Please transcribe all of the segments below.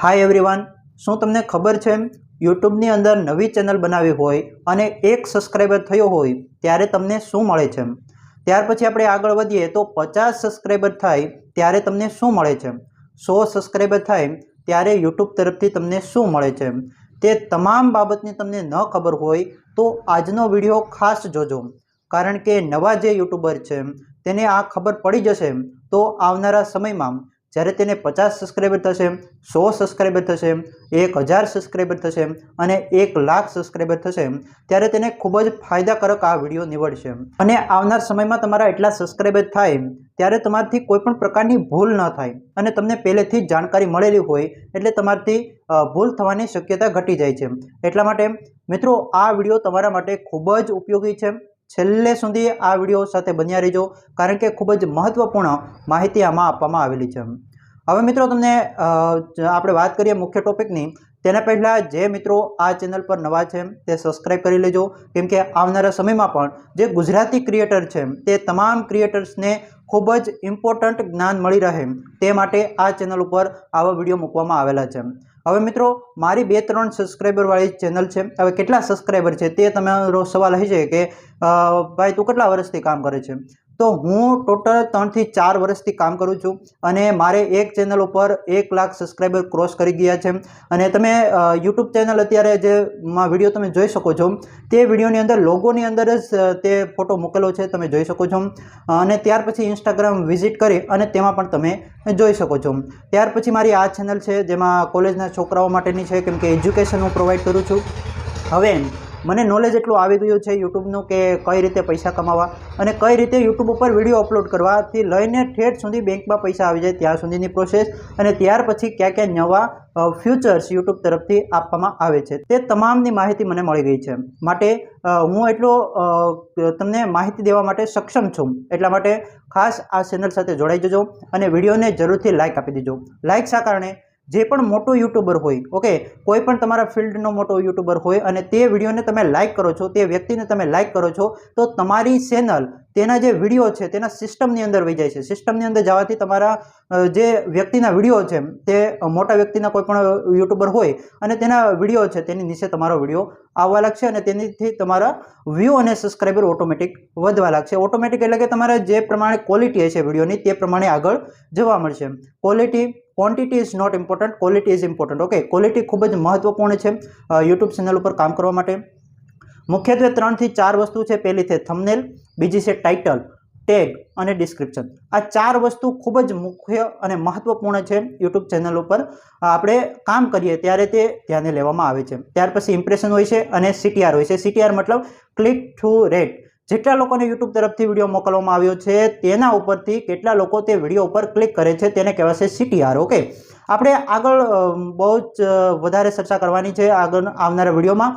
Hi everyone શું તમને ખબર છે, યુટ્યુબની અંદર નવી ચેનલ બનાવી હોય અને એક સબસ્ક્રાઈબર થયો હોય, ત્યારે તમને શું મળે છે? ત્યાર પછી આપણે આગળ વધીએ તો પચાસ સબસ્ક્રાઈબર થાય, ત્યારે તમને શું મળે છે? સો સબસ્ક્રાઈબર થાય, ત્યારે યુટ્યુબ તરફથી તમને શું મળે છે? તે તમામ બાબતની તમને ન ખબર હોય, તો આજનો વીડિયો ખાસ જોજો. કારણ કે નવા જે યુટ્યુબર છે, તેને આ ખબર પડી જશે, તો આવનારા સમયમાં જ્યારે તેને પચાસ સબસ્ક્રાઈબર થશે, સો સબસ્ક્રાઈબર થશે, એક હજાર સબસ્ક્રાઈબર થશે અને એક લાખ સબસ્ક્રાઈબર થશે, ત્યારે તેને ખૂબ જ ફાયદાકારક આ વીડિયો નીવડશે. અને આવનાર સમયમાં તમારા એટલા સબસ્ક્રાઈબર થાય, ત્યારે તમારાથી કોઈ પણ પ્રકારની ભૂલ ન થાય અને તમને પહેલેથી જ જાણકારી મળેલી હોય, એટલે તમારાથી ભૂલ થવાની શક્યતા ઘટી જાય છે. એટલા માટે મિત્રો, આ વીડિયો તમારા માટે ખૂબ જ ઉપયોગી છે. છેલ્લે સુધી આ વીડિયો સાથે બન્યા રહેજો, કારણ કે ખૂબ જ મહત્ત્વપૂર્ણ માહિતી આમાં આપવામાં આવેલી છે. હવે મિત્રો તમને આપણે વાત કરીએ મુખ્ય ટોપિકની તેના પહેલાં જે મિત્રો આ ચેનલ પર નવા છે તે સબસ્ક્રાઈબ કરી લેજો. કેમ કે આવનારા સમયમાં પણ જે ગુજરાતી ક્રિએટર છે તે તમામ ક્રિએટર્સને ખૂબ જ ઇમ્પોર્ટન્ટ જ્ઞાન મળી રહે તે માટે આ ચેનલ ઉપર આવા વીડિયો મૂકવામાં આવેલા છે હવે મિત્રો, મારી બે ત્રણ સબસ્ક્રાઈબરવાળી ચેનલ છે હવે કેટલા સબસ્ક્રાઈબર છે તે તમારો સવાલ હશે કે ભાઈ તું કેટલા વર્ષથી કામ કરે છે તો હું ટોટલ ત્રણથી ચાર વર્ષથી કામ કરું છું અને મારે એક ચેનલ ઉપર એક લાખ સબસ્ક્રાઈબર ક્રોસ કરી ગયા છે. અને તમે યુટ્યુબ ચેનલ અત્યારે જે વીડિયો તમે જોઈ શકો છો, તે વિડીયોની અંદર, લોગોની અંદર જ તે ફોટો મૂકેલો છે, તમે જોઈ શકો છો. અને ત્યાર પછી ઇન્સ્ટાગ્રામ વિઝિટ કરી અને તેમાં પણ તમે જોઈ શકો છો. ત્યાર પછી મારી આ ચેનલ છે, જેમાં કોલેજના છોકરાઓ માટેની છે, કેમ કે એજ્યુકેશન હું પ્રોવાઈડ કરું છું. હવે મને નોલેજ એટલું આવી ગયું છે યુટ્યુબનું કે કઈ રીતે પૈસા કમાવા અને કઈ રીતે યુટ્યુબ ઉપર વીડિયો અપલોડ કરવાથી લઈને ઠેઠ સુધી બેંકમાં પૈસા આવી જાય ત્યાં સુધીની પ્રોસેસ અને ત્યાર પછી ક્યાં ક્યાં નવા ફ્યુચર્સ યુટ્યુબ તરફથી આપવામાં આવે છે. તે તમામની માહિતી મને મળી ગઈ છે. માટે હું એટલો તમને માહિતી દેવા માટે સક્ષમ છું. એટલા માટે ખાસ આ ચેનલ સાથે જોડાઈ જજો અને વિડીયોને જરૂરથી લાઇક આપી દેજો. લાઇક શા કારણે જે પણ મોટો યુટ્યુબર હોય, ઓકે? કોઈ પણ તમારા ફિલ્ડનો મોટો યુટ્યુબર હોય અને તે વિડીયોને તમે લાઇક કરો છો, તે વ્યક્તિને તમે લાઇક કરો છો, તો તમારી ચેનલ, તેના જે વીડિયો છે, તેના સિસ્ટમની અંદર વહી જાય છે. સિસ્ટમની અંદર જવાથી તમારા જે વ્યક્તિના વીડિયો છે, તે મોટા વ્યક્તિના કોઈ પણ યુટ્યુબર હોય અને તેના વીડિયો છે, તેની નીચે તમારો વીડિયો આવવા લાગશે અને તેનીથી તમારા વ્યૂ અને સબસ્ક્રાઈબર ઓટોમેટિક વધવા લાગશે. ઓટોમેટિક એટલે કે તમારે જે પ્રમાણે ક્વોલિટી હશે વિડીયોની, તે પ્રમાણે આગળ જવા મળશે. Quality quantity is not important quality is important okay quality ખૂબ જ મહત્વપૂર્ણ છે યુટ્યુબ ચેનલ ઉપર કામ કરવા માટે. મુખ્યત્વે ત્રણથી ચાર વસ્તુ છે. પહેલી છે થમનેલ બીજી છે ટાઇટલ ટેગ અને ડિસ્ક્રિપ્શન આ ચાર વસ્તુ ખૂબ જ મુખ્ય અને મહત્વપૂર્ણ છે યુટ્યુબ ચેનલ ઉપર. આપણે કામ કરીએ ત્યારે તે ધ્યાને લેવામાં આવે છે. ત્યાર પછી ઇમ્પ્રેશન હોય છે અને સીટીઆર હોય છે. સીટીઆર મતલબ ક્લિક ટુ રેટ જેટલા લોકોને યુટ્યુબ તરફથી વીડિયો મોકલવામાં આવ્યો છે, તેના ઉપરથી કેટલા લોકો તે વીડિયો ઉપર ક્લિક કરે છે તેને કહેવાશે સીટીઆર ઓકે આપણે આગળ બહુ જ વધારે ચર્ચા કરવાની છે આગળ આવનારા વિડીયોમાં.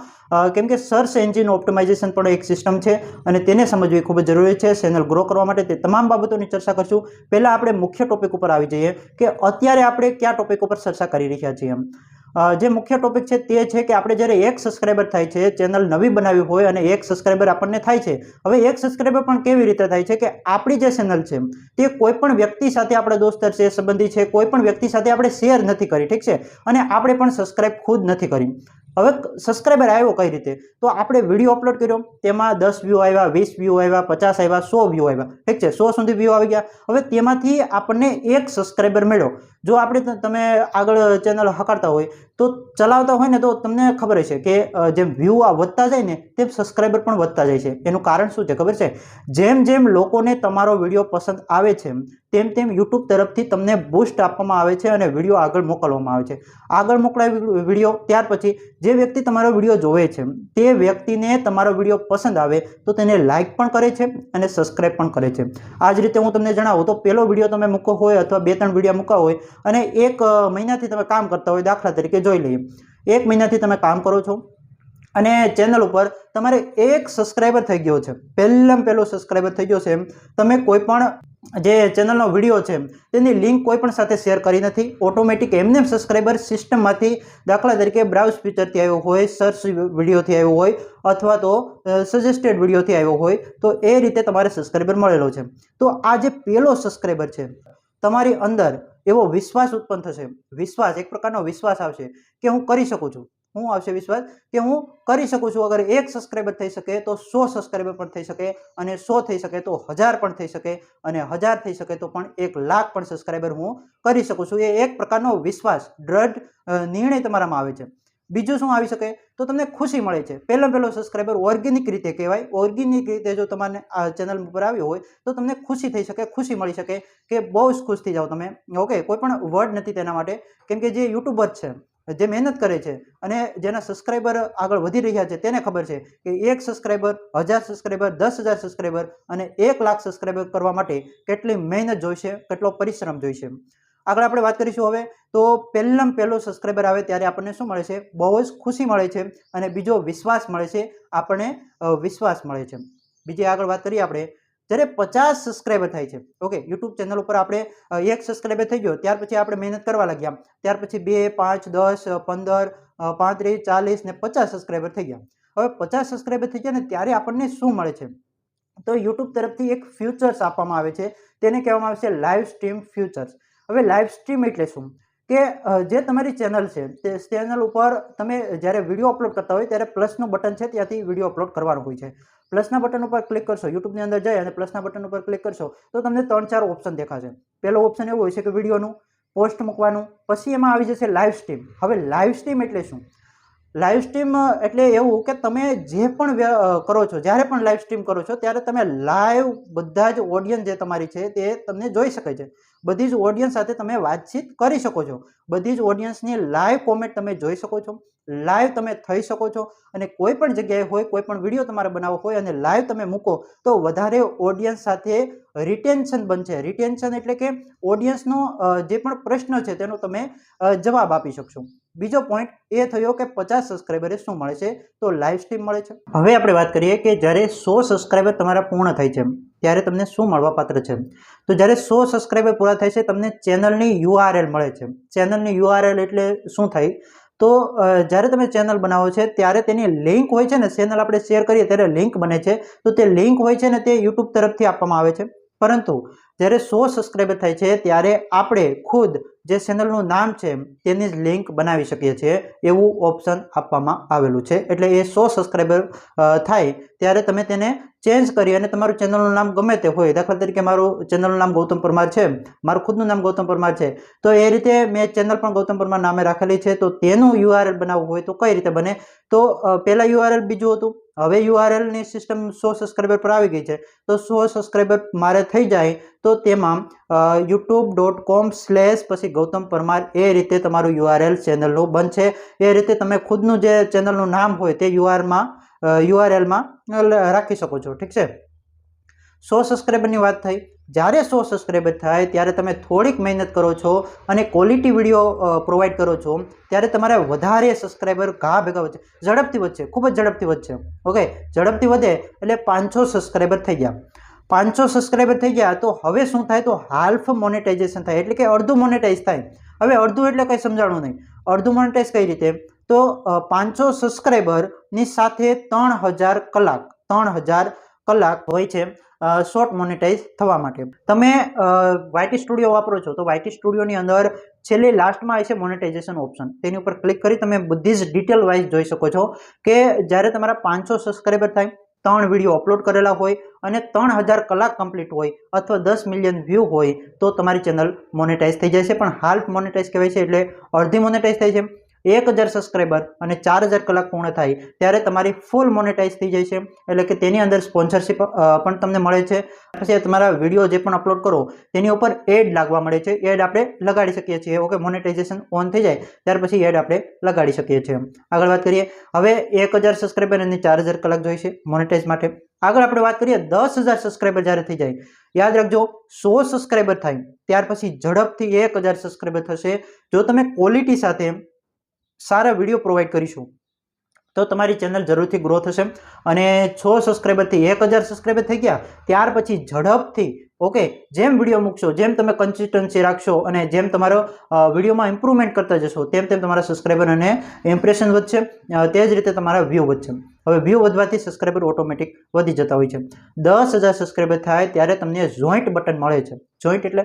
કેમ કે સર્ચ એન્જિન ઓપ્ટિમાઇઝેશન પણ એક સિસ્ટમ છે અને તેને સમજવી ખૂબ જ જરૂરી છે ચેનલ ગ્રો કરવા માટે તે તમામ બાબતોની ચર્ચા કરશું. પહેલાં આપણે મુખ્ય ટોપિક ઉપર આવી જઈએ કે અત્યારે આપણે કયા ટોપિક ઉપર ચર્ચા કરી રહ્યા છીએ. એમ જે મુખ્ય ટોપિક છે તે છે કે આપણે જ્યારે એક સબસ્ક્રાઈબર થાય છે ચેનલ નવી બનાવી હોય અને એક સબસ્ક્રાઈબર આપણને થાય છે, હવે એક સબસ્ક્રાઈબર પણ કેવી રીતે થાય છે કે આપણી જે ચેનલ છે, તે કોઈ પણ વ્યક્તિ સાથે આપણે દોસ્તર છે સંબંધી છે, કોઈ પણ વ્યક્તિ સાથે આપણે શેર નથી કરી, ઠીક છે? અને આપણે પણ સબસ્ક્રાઈબ ખુદ નથી કરી. હવે સબસ્ક્રાઈબર આવ્યો કઈ રીતે? તો આપણે વીડિયો અપલોડ કર્યો, તેમાં દસ વ્યૂ આવ્યા, વીસ વ્યૂ આવ્યા, પચાસ આવ્યા, સો વ્યૂ આવ્યા. ઠીક છે? સો સુધી વ્યૂ આવી ગયા. હવે તેમાંથી આપણને એક સબસ્ક્રાઈબર મળ્યો. જો આપણે તમે આગળ ચેનલ હકારતા હોય, તો ચલાવતા હોય ને તો તમને ખબર હશે કે જેમ વ્યૂ આ વધતા જાય ને તેમ સબસ્ક્રાઈબર પણ વધતા જાય છે. એનું કારણ શું છે? ખબર છે? જેમ જેમ લોકોને તમારો વીડિયો પસંદ આવે છે તેમ તેમ યુટ્યુબ તરફથી તમને બૂસ્ટ આપવામાં આવે છે અને વીડિયો આગળ મોકલવામાં આવે છે. આગળ મોકલાય વીડિયો ત્યાર પછી જે વ્યક્તિ તમારો વીડિયો જોવે છે, તે વ્યક્તિને તમારો વીડિયો પસંદ આવે તો તેને લાઇક પણ કરે છે અને સબસ્ક્રાઈબ પણ કરે છે. આ જ રીતે હું તમને જણાવું તો પહેલો વીડિયો તમે મૂકો હોય અથવા બે ત્રણ વીડિયો મૂકા હોય અને એક મહિનાથી તમે કામ કરતા હોય દાખલા તરીકે જોઈ લઈએ. એક મહિનાથી તમે કામ કરો છો અને ચેનલ ઉપર તમારે એક સબસ્ક્રાઈબર થઈ ગયો છે. પહેલાં પહેલો સબસ્ક્રાઈબર થઈ ગયો છે એમ. તમે કોઈ પણ જે ચેનલનો વીડિયો છે, તેની લિંક કોઈ પણ સાથે શેર કરી નથી. ઓટોમેટિક એમને સબસ્ક્રાઈબર સિસ્ટમમાંથી દાખલા તરીકે બ્રાઉઝ ફીચરથી આવ્યો હોય સર્ચ વિડીયોથી આવ્યો હોય, અથવા તો સજેસ્ટેડ વિડીયોથી આવ્યો હોય, તો એ રીતે તમારે સબસ્ક્રાઈબર મળેલો છે. તો આ જે પહેલો સબસ્ક્રાઈબર છે, તમારી અંદર એવો વિશ્વાસ ઉત્પન્ન થશે. વિશ્વાસ, એક પ્રકારનો વિશ્વાસ આવશે કે હું કરી શકું છું. હું આવશે વિશ્વાસ કે હું કરી શકું છું. અગર એક સબસ્ક્રાઈબર થઈ શકે તો સો સબસ્ક્રાઈબર પણ થઈ શકે અને સો થઈ શકે તો હજાર પણ થઈ શકે અને હજાર થઈ શકે તો પણ એક લાખ પણ સબસ્ક્રાઈબર હું કરી શકું છું. એ એક પ્રકારનો વિશ્વાસ, દ્રઢ નિર્ણય તમારામાં આવે છે. બીજું શું આવી શકે? તો તમને ખુશી મળે છે. પહેલો પહેલો સબસ્ક્રાઈબર ઓર્ગેનિક રીતે કહેવાય. ઓર્ગેનિક રીતે જો તમારે આ ચેનલ ઉપર આવ્યો હોય તો તમને ખુશી થઈ શકે, ખુશી મળી શકે કે બહુ જ ખુશ થઈ જાઓ તમે. ઓકે કોઈ પણ વર્ડ નથી તેના માટે. કેમ કે જે યુટ્યુબર છે જે મહેનત કરે છે અને જેના સબસ્ક્રાઈબર આગળ વધી રહ્યા છે તેને ખબર છે કે એક સબસ્ક્રાઈબર હજાર સબસ્ક્રાઈબર દસ હજાર સબસ્ક્રાઈબર અને એક લાખ સબસ્ક્રાઈબર કરવા માટે કેટલી મહેનત જોઈશે, કેટલો પરિશ્રમ જોઈશે. આગળ આપણે વાત કરીશું હવે તો પહેલાં પહેલો સબસ્ક્રાઈબર આવે ત્યારે આપણને શું મળે છે? બહુ જ ખુશી મળે છે અને બીજો વિશ્વાસ મળે છે, આપણને વિશ્વાસ મળે છે. બીજી આગળ વાત કરીએ આપણે જ્યારે પચાસ સબસ્ક્રાઈબર થાય છે ઓકે યુટ્યુબ ચેનલ ઉપર આપણે એક સબસ્ક્રાઈબર થઈ ગયો, ત્યાર પછી આપણે મહેનત કરવા લાગ્યા, ત્યાર પછી બે, પાંચ, દસ પંદર પાંત્રીસ, ચાલીસ ને પચાસ સબસ્ક્રાઈબર થઈ ગયા. હવે પચાસ સબસ્ક્રાઈબર થઈ ગયા ને ત્યારે આપણને શું મળે છે? તો યુટ્યુબ તરફથી એક ફ્યુચર્સ આપવામાં આવે છે, તેને કહેવામાં આવે છે લાઈવ સ્ટ્રીમ ફ્યુચર્સ હવે લાઈવ સ્ટ્રીમ એટલે શું? કે જે તમારી ચેનલ છે, તે ચેનલ ઉપર તમે જ્યારે વીડિયો અપલોડ કરતા હોય ત્યારે પ્લસનું બટન છે ત્યાંથી વીડિયો અપલોડ કરવાનું હોય છે. પ્લસના બટન ઉપર ક્લિક કરશો, યુટ્યુબની અંદર જઈ અને પ્લસના બટન ઉપર ક્લિક કરશો, તો તમને ત્રણ ચાર ઓપ્શન દેખાશે. પહેલો ઓપ્શન એવું હોય છે કે વિડીયોનું પોસ્ટ મૂકવાનું, પછી એમાં આવી જશે લાઈવ સ્ટ્રીમ. હવે લાઈવ સ્ટ્રીમ એટલે શું? લાઈવ સ્ટ્રીમ એટલે એવું કે તમે જે પણ કરો છો, જ્યારે પણ લાઈવ સ્ટ્રીમ કરો છો, ત્યારે તમે લાઈવ બધા જ ઓડિયન્સ જે તમારી છે તે તમને જોઈ શકે છે. બધી જ ઓડિયન્સ સાથે તમે વાતચીત કરી શકો છો. બધી જ ઓડિયન્સની લાઈવ કોમેન્ટ તમે જોઈ શકો છો. લાઈવ તમે થઈ શકો છો. અને કોઈ પણ જગ્યાએ હોય, કોઈ પણ વીડિયો તમારે બનાવવો હોય અને લાઈવ તમે મૂકો, તો વધારે ઓડિયન્સ સાથે રિટેન્શન બનશે. રિટેન્શન એટલે કે ઓડિયન્સનો જે પણ પ્રશ્ન છે તેનો તમે જવાબ આપી શકશો. બીજો પોઈન્ટ એ થયો કે પચાસ સબસ્ક્રાઈબરે શું મળે છે? તો લાઈવ સ્ટ્રીમ મળે છે. હવે આપણે વાત કરીએ કે જ્યારે સો સબસ્ક્રાઈબર તમારા પૂર્ણ થાય છે, ત્યારે તમને શું મળવાપાત્ર છે? તો જ્યારે સો સબસ્ક્રાઈબર પૂરા થાય છે, તમને ચેનલની યુઆરએલ મળે છે. ચેનલની યુઆરએલ એટલે શું થાય? તો જ્યારે તમે ચેનલ બનાવો છે, ત્યારે તેની લિંક હોય છે ને, ચેનલ આપણે શેર કરીએ ત્યારે લિંક બને છે. તો તે લિંક હોય છે ને, તે યુટ્યુબ તરફથી આપવામાં આવે છે. પરંતુ જ્યારે સો સબસ્ક્રાઈબર થાય છે, ત્યારે આપણે ખુદ જે ચેનલનું નામ છે, તેની જ લિંક બનાવી શકીએ છીએ. એવું ઓપ્શન આપવામાં આવેલું છે. એટલે એ સો સબસ્ક્રાઈબર થાય, ત્યારે તમે તેને ચેન્જ કરી અને તમારું ચેનલનું નામ ગમે તે હોય, દાખલા તરીકે મારું ચેનલનું નામ ગૌતમ પરમાર છે, મારું ખુદનું નામ ગૌતમ પરમાર છે, તો એ રીતે મેં ચેનલ પણ ગૌતમ પરમાર નામે રાખેલી છે, તો તેનું યુઆરએલ બનાવવું હોય તો કઈ રીતે બને? તો પહેલાં યુઆરએલ બીજું હતું. હવે યુઆરએલની સિસ્ટમ સો સબસ્ક્રાઈબર પર આવી ગઈ છે. તો સો સબસ્ક્રાઈબર મારે થઈ જાય તો તેમાં યુટ્યુબ ડોટ કોમ સ્લેશ પછી ગૌતમ પરમાર એ રીતે તમારું યુઆરએલ ચેનલનું બનશે. એ રીતે તમે ખુદનું જે ચેનલનું નામ હોય તે યુઆરમાં યુઆરએલમાં રાખી શકો છો. ઠીક છે? સો સબસ્ક્રાઈબરની વાત થઈ. જ્યારે સો સબસ્ક્રાઈબર થાય, ત્યારે તમે થોડીક મહેનત કરો છો અને ક્વોલિટી વીડિયો પ્રોવાઈડ કરો છો, ત્યારે તમારે વધારે સબસ્ક્રાઈબર ઘા ભેગા વધશે. ઝડપથી વધશે, ખૂબ જ ઝડપથી વધશે. ઓકે ઝડપથી વધે એટલે પાંચસો સબસ્ક્રાઈબર થઈ ગયા. પાંચસો સબસ્ક્રાઈબર થઈ ગયા, તો હવે શું થાય? તો હાલ્ફ મોનેટાઇઝેશન થાય. એટલે કે અડધું મોનેટાઇઝ થાય. હવે અડધું એટલે કંઈ સમજાણું નહીં. અડધું મોનેટાઇઝ કઈ રીતે? તો પાંચસો સબસ્ક્રાઈબરની સાથે ત્રણ હજાર કલાક, ત્રણ હજાર કલાક હોય છે. શોર્ટ મોનેટાઇઝ થવા માટે. તમે વાયટી સ્ટુડિયો વાપરો છો, તો વાયટી સ્ટુડિયોની અંદર છેલ્લે લાસ્ટમાં આવે છે મોનેટાઇઝેશન ઓપ્શન તેની ઉપર ક્લિક કરી તમે બધી જ ડિટેલ વાઇઝ જોઈ શકો છો કે જ્યારે તમારા પાંચસો સબસ્ક્રાઈબર થાય, ત્રણ વીડિયો અપલોડ કરેલા હોય અને ત્રણ હજાર કલાક કમ્પ્લીટ હોય અથવા દસ મિલિયન વ્યૂ હોય, તો તમારી ચેનલ મોનેટાઇઝ થઈ જાય છે પણ હાલ્ફ મોનેટાઇઝ કહેવાય છે એટલે અડધી મોનેટાઇઝ થાય છે. એક હજાર સબસ્ક્રાઈબર અને ચાર હજાર કલાક પૂર્ણ થાય ત્યારે તમારી ફૂલ મોનેટાઇઝ થઈ જાય છે. એટલે કે તેની અંદર સ્પોન્સરશિપ પણ તમને મળે છે. પછી તમારા વીડિયો જે પણ અપલોડ કરો, તેની ઉપર એડ લાગવા મળે છે. એડ આપણે લગાડી શકીએ છીએ. ઓકે મોનેટાઇઝેશન ઓન થઈ જાય, ત્યાર પછી એડ આપણે લગાડી શકીએ છીએ. આગળ વાત કરીએ. હવે એક હજાર સબસ્ક્રાઈબર અને ચાર હજાર કલાક જોઈશે મોનેટાઇઝ માટે. આગળ આપણે વાત કરીએ દસ હજાર સબસ્ક્રાઈબર જ્યારે થઈ જાય, યાદ રાખજો, સો સબસ્ક્રાઈબર થાય, ત્યાર પછી ઝડપથી એક હજાર સબસ્ક્રાઈબર થશે. જો તમે ક્વોલિટી સાથે સારા વીડિયો પ્રોવાઈડ કરીશું. તો તમારી ચેનલ જરૂરથી ગ્રો થશે. અને છ સબસ્ક્રાઈબરથી એક હજાર સબસ્ક્રાઈબર થઈ ગયા, ત્યાર પછી ઝડપથી ઓકે જેમ વીડિયો મૂકશો, જેમ તમે કન્સિસ્ટન્સી રાખશો અને જેમ તમારો વિડીયોમાં ઇમ્પ્રુવમેન્ટ કરતા જશો, તેમ તેમ તમારા સબસ્ક્રાઈબર અને ઇમ્પ્રેશન વધશે તે જ રીતે તમારા વ્યૂ વધશે. હવે વ્યૂ વધવાથી સબસ્ક્રાઈબર ઓટોમેટિક વધી જતા હોય છે. દસ હજાર સબસ્ક્રાઈબર થાય ત્યારે તમને જોઈન્ટ બટન મળે છે. જોઈન્ટ એટલે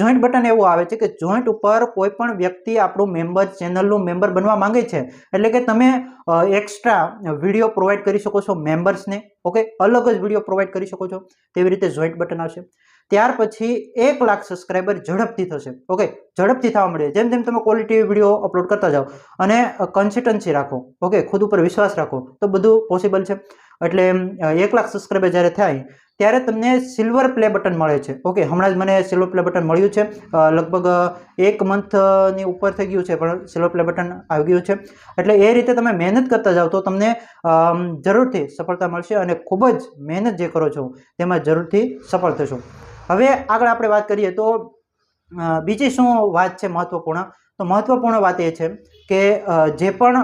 જોઈન્ટ બટન એવું આવે છે કે જોઈન્ટ ઉપર કોઈ પણ વ્યક્તિ આપણું મેમ્બર ચેનલનું મેમ્બર બનવા માંગે છે. એટલે કે તમે એક્સ્ટ્રા વીડિયો પ્રોવાઈડ કરી શકો છો મેમ્બર્સને ઓકે? અલગ જ વીડિયો પ્રોવાઈડ કરી શકો છો. તેવી રીતે જોઈન્ટ બટન આવશે. ત્યાર પછી એક લાખ સબસ્ક્રાઈબર ઝડપથી થશે. ઓકે? ઝડપથી થવા મળે જેમ જેમ તમે ક્વોલિટી વીડિયો અપલોડ કરતા જાઓ અને કન્સિસ્ટન્સી રાખો. ઓકે? ખુદ ઉપર વિશ્વાસ રાખો. તો બધું પોસિબલ છે. એટલે એક લાખ સબસ્ક્રાઈબર જ્યારે થાય ત્યારે તમને સિલ્વર પ્લે બટન મળે છે. ઓકે હમણાં જ મને સિલ્વર પ્લે બટન મળ્યું છે. લગભગ એક મંથની ઉપર થઈ ગયું છે, પણ સિલ્વર પ્લે બટન આવી ગયું છે. એટલે એ રીતે તમે મહેનત કરતા જાઓ તો તમને જરૂરથી સફળતા મળશે અને ખૂબ જ મહેનત જે કરો છો, તેમાં જરૂરથી સફળ થશો. હવે આગળ આપણે વાત કરીએ તો બીજી શું વાત છે મહત્વપૂર્ણ? તો મહત્વપૂર્ણ વાત એ છે કે જે પણ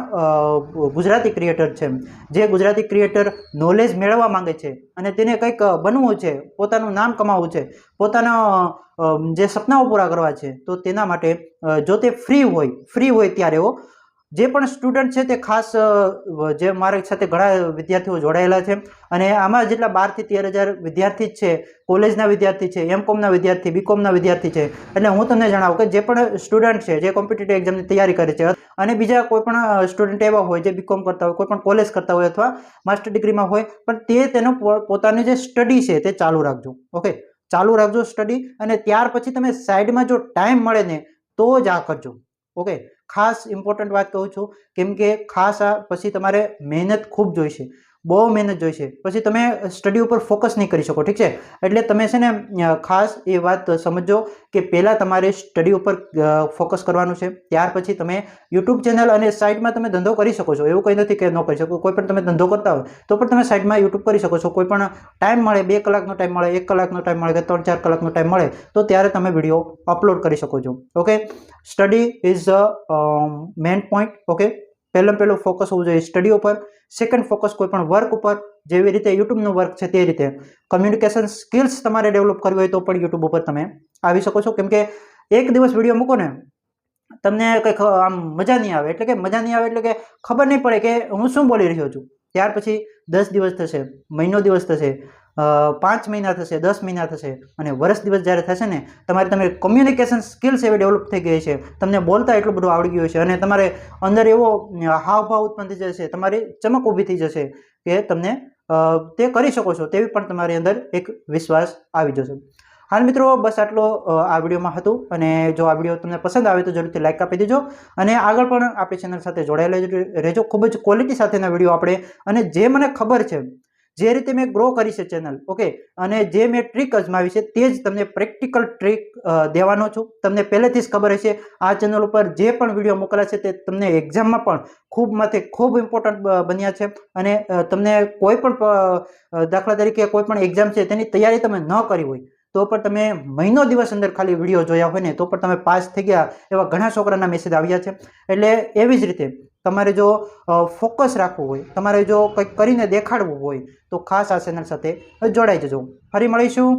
ગુજરાતી ક્રિએટર છે, જે ગુજરાતી ક્રિએટર નોલેજ મેળવવા માંગે છે અને તેને કંઈક બનવું છે, પોતાનું નામ કમાવવું છે, પોતાના જે સપનાઓ પૂરા કરવા છે, તો તેના માટે જો તે ફ્રી હોય ફ્રી હોય ત્યારે એવો જે પણ સ્ટુડન્ટ છે તે ખાસ જે મારી સાથે ઘણા વિદ્યાર્થીઓ જોડાયેલા છે. અને આમાં જેટલા બારથી તેર હજાર વિદ્યાર્થી છે, કોલેજના વિદ્યાર્થી છે એમ કોમના વિદ્યાર્થી, બીકોમના વિદ્યાર્થી છે. એટલે હું તમને જણાવું કે જે પણ સ્ટુડન્ટ છે, જે કોમ્પિટેટિવ એક્ઝામની તૈયારી કરે છે, અને બીજા કોઈ પણ સ્ટુડન્ટ એવા હોય જે બીકોમ કરતા હોય, કોઈ પણ કોલેજ કરતા હોય અથવા માસ્ટર ડિગ્રીમાં હોય, પણ તે તેનો પોતાની જે સ્ટડી છે તે ચાલુ રાખજો. ઓકે ચાલુ રાખજો સ્ટડી અને ત્યાર પછી તમે સાઈડમાં જો ટાઈમ મળે ને, તો જ આ કરજો. ઓકે ખાસ ઇમ્પોર્ટન્ટ વાત કહું છું. કેમ કે ખાસ આ પછી તમારે મહેનત ખૂબ જોઈશે. બહુ મહેનત જોઈશે પછી તમે સ્ટડી ઉપર ફોકસ નહીં કરી શકો, ઠીક છે? એટલે તમે છે ને ખાસ એ વાત સમજો કે પહેલાં તમારે સ્ટડી ઉપર ફોકસ કરવાનું છે. ત્યાર પછી તમે યુટ્યુબ ચેનલ અને સાઇડમાં તમે ધંધો કરી શકો છો. એવું કંઈ નથી કે ન કરી શકો. કોઈ પણ તમે ધંધો કરતા હોય, તો પણ તમે સાઇડમાં યુટ્યુબ કરી શકો છો. કોઈ પણ ટાઈમ મળે, બે કલાકનો ટાઈમ મળે, એક કલાકનો ટાઈમ મળે કે ત્રણ ચાર કલાકનો ટાઈમ મળે, તો ત્યારે તમે વીડિયો અપલોડ કરી શકો છો. Okay? Study is a main point, okay? પહેલાં પહેલું ફોકસ હોવું જોઈએ સ્ટડી ઉપર. સેકન્ડ ફોકસ કોઈ પણ વર્ક ઉપર. જેવી રીતે યુટ્યુબનું વર્ક છે તે રીતે. કમ્યુનિકેશન સ્કિલ્સ તમારે ડેવલપ કરવી હોય તો પણ યુટ્યુબ ઉપર તમે આવી શકો છો. કેમકે એક દિવસ વીડિયો મૂકો ને, તમને કંઈક આમ મજા નહીં આવે. એટલે કે મજા નહીં આવે એટલે કે ખબર નહીં પડે કે હું શું બોલી રહ્યો છું. ત્યાર પછી દસ દિવસ થશે, મહિનો દિવસ થશે. પાંચ મહિના થશે, દસ મહિના થશે અને વર્ષ દિવસ જ્યારે થશે ને, તમારે તમે કમ્યુનિકેશન સ્કિલ્સ એવી ડેવલપ થઈ ગઈ છે તમને બોલતા એટલું બધું આવડી ગયું છે અને તમારે અંદર એવો હાવભાવ ઉત્પન્ન થઈ જશે, તમારી ચમક ઊભી થઈ જશે કે તમને તે કરી શકો છો તેવી પણ તમારી અંદર એક વિશ્વાસ આવી જશે. હાલ મિત્રો, બસ આટલો આ વિડીયોમાં હતું અને જો આ વીડિયો તમને પસંદ આવે તો જરૂરથી લાઈક આપી દેજો અને આગળ પણ આપણી ચેનલ સાથે જોડાયેલા રહેજો. ખૂબ જ ક્વોલિટી સાથેના વીડિયો આપણે અને જે મને ખબર છે જે રીતે મેં ગ્રો કરી છે ચેનલ ઓકે અને જે મેં ટ્રીક અજમાવી છે તે જ તમને પ્રેક્ટિકલ ટ્રીક દેવાનો છું. તમને પહેલેથી જ ખબર હશે, આ ચેનલ ઉપર જે પણ વીડિયો મોકલ્યા છે તે તમને એક્ઝામમાં પણ ખૂબમાંથી ખૂબ ઇમ્પોર્ટન્ટ બન્યા છે. અને તમને કોઈ પણ દાખલા તરીકે કોઈ પણ એક્ઝામ છે તેની તૈયારી તમે ન કરી હોય તો પણ તમે મહિનો દિવસ અંદર ખાલી વીડિયો જોયા હોય ને, તો પણ તમે પાસ થઈ ગયા એવા ઘણા છોકરાના મેસેજ આવ્યા છે. એટલે એવી જ રીતે તમારે જો ફોકસ રાખવું હોય, તમારે જો કંઈક કરીને દેખાડવું હોય, તો ખાસ આ ચેનલ સાથે જોડાઈ જજો. ફરી મળીશું.